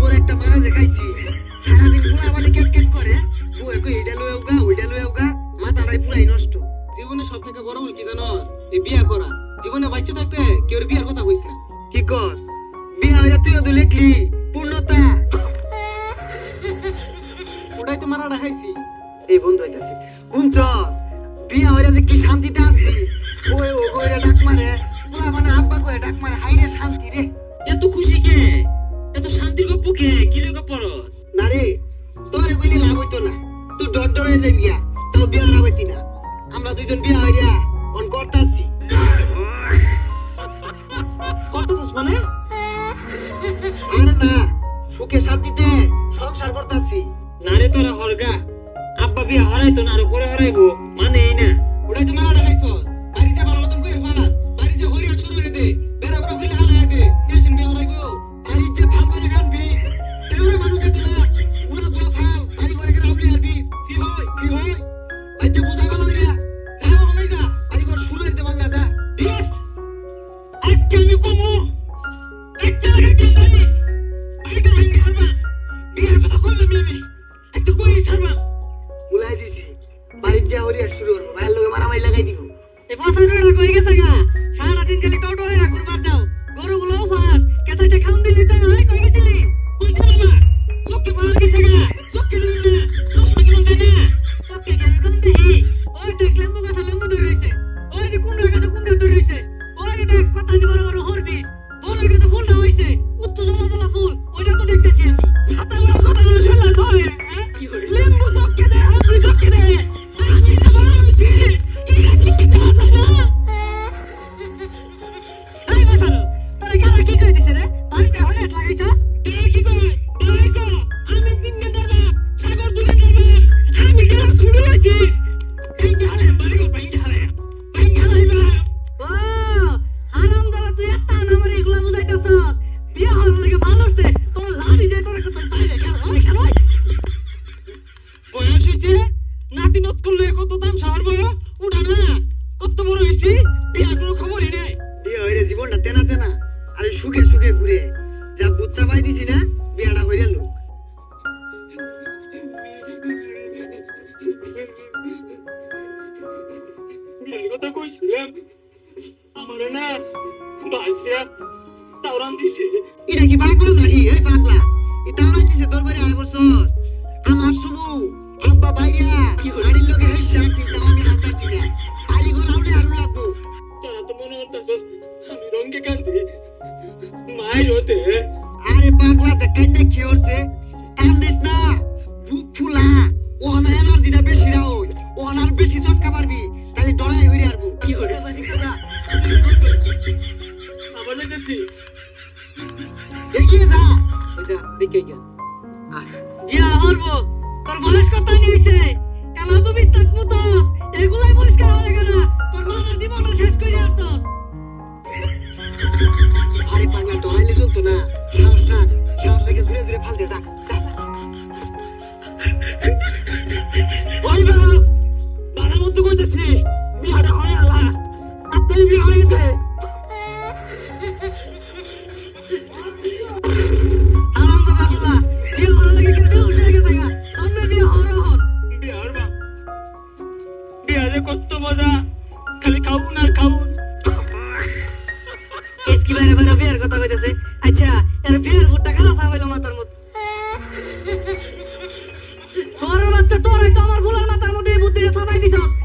বড় একটা মারা যে খাইছি সারাদিন পুরা মানে কেট কেট করে। বউয়ে কই এইটা লয়ে উগা ওইটা লয়ে উগা মাথাটাই পুরাই নষ্ট। জীবনে সব থেকে বড় ভুল কি জানোস? এই বিয়া করা। জীবনে বাচ্চা থাকতে কেউ বিয়ার কথা কইস না। কি কস? বিয়ে হইলে তুইও তো লিখলি। পূর্ণতা। ওটাই তো মারা রাখাইছি এই বন্ধু হইতাছি। শুনছস? বিয়ে হইলে যে কি শান্তিতে আছি? ওই ও কইরা ডাক মারে। মানে ডর হয়ে গিয়া তাও বিয়ে না না আমরা দুইজন বিয়ে হইয়া অন করতাছি করতেছিস মানে? আরে না সুখে শান্তিতে সংসার করতাছি নারে তোরা হরগা আব্বা বিয়া হরাইতো না আর পরে হরাইবো মানে এই না। ওটাই তো মারা রাখাইছস বাড়ি যা ভালো মতন কইর ফাস বাড়ি যা হরিয়া শুরু করে দে। কথা কইলাম কই ছাড়বা? বুলাই দিছি। বাড়ি যা হরিয়া শুরু করব ভাইয়ের লোকে মারামারি লাগাই দিব। এ ফাসাইটা কই গেছে গা? সারা দিন খালি টটো হয়ে রাখুর বাদ দাও। গরুগুলোও ফাস কেসাইটা খাউন দিলি তো আই কই গেছিলি? কই দিন বাবা? চোখে পাওয়ার গেছে গা চোখে দিন না চশমা কেমন দেয় না? সবকে কেন কোন দেখি ওই দেখ লেম্বু গাছে লেম্বু ধরে রইছে ওই যে কুমড়ার গাছে কুমড়া ধরে রইছে ওই দেখ কথা নি বড় বড় হরবি। বড় গাছে ফুলটা হইছে। উত্তর জ্বলা জ্বলা ফুল ওইটা তো দেখতেছি আমি। ছাতা কথাগুলো শুনলাম তবে লেম্বু জীবনটা তেনা তেনা আর সুখে সুখে ঘুরে যা বুচ্চা পাই দিছি না বিয়াটা হইরে লোক। বিয়ার কথা কইছিলাম আমার না বাসিয়া তাওরান দিছে। এটা কি পাগলা নাহি এই পাগলা আমার দিছে তোর আয় বছর। আমার শুভু আব্বা বাইরা বাড়ির লোকে হেস হতে আরে পাগলা তা কান্দে কি হচ্ছে? কান্দিস না। বুক ফুলা। ও না এনার্জিটা বেশি না আর বেশি চটকা পারবি তাহলে ডরাই হইরে আরবো কি হরে আবার লেগেছি এগিয়ে যা। আচ্ছা দেখে গিয়া। গিয়া হরবো তোর বয়স কত নিয়েছে এলা তো বিস্তার পুতস। এগুলাই পরিষ্কার হলে কেন? তোর মামার জীবনটা শেষ করে আসতস আরে পাগলা না। সাহস রাখ সাহস রেখে জুড়ে জুড়ে ফাল দিয়ে যা। ওই বাপ বাড়া মতো কইতেছি বিয়াটা হরে আলা আপনি বিয়া হরে দে আরাম দাদা বলা বিয়ে হওয়ার লাগে কেন বেহুশ গেছে গা, সামনে বিয়ে হওয়ার হর বিয়ার বাপ বিয়ালে কত মজা, খালি খাউন আর খাউন এসকি বাইরে বাইরে বিয়ের কথা কইতেছে। আচ্ছা এর বিয়ের ফুটটা কারা সাবাইলো মাথার মধ্যে? সোয়ারের বাচ্চা তোর তো আমার ফুলের মাথার মধ্যে এই বুদ্ধিটা সাবাই দিছস